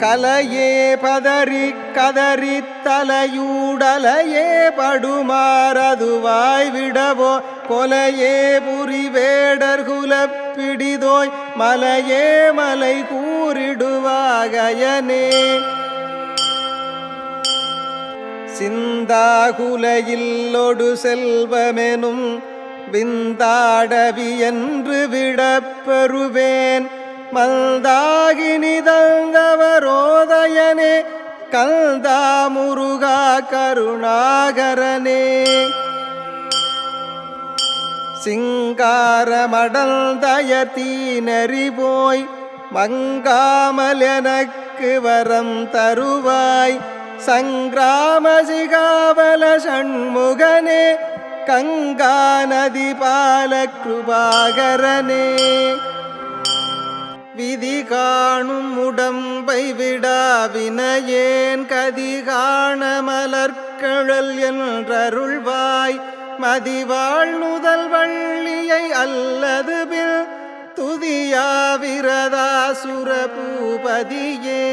கலையே பதறி கதறி தலையூடலையே படுமாறதுவாய் விடவோ? கொலையே புரி வேடர் குலப்பிடிதோய் மலையே மலை கூறிடுவாகயனே. சிந்தாகுலையில்லொடு செல்வமெனும் விந்தாடவி என்று விடப்பெறுவேன். மந்தாகினி கந்தா முருகா கருணாகரனே. சிங்காரமடந்தயத்தீ நெறி போய் மங்காமல் எனக்கு வரம் தருவாய். சங்கிராம சிகாவல சண்முகனே கங்கா நதி பால கிருபாகரனே. விதி காணும் உடம்பை விடா வினையேன் கதி காண மலர்கழல் என்றருள்வாய். மதிவாழ் நுதல் வள்ளியை அல்லது பில் துதியாவிரதா சுரபூபதியே.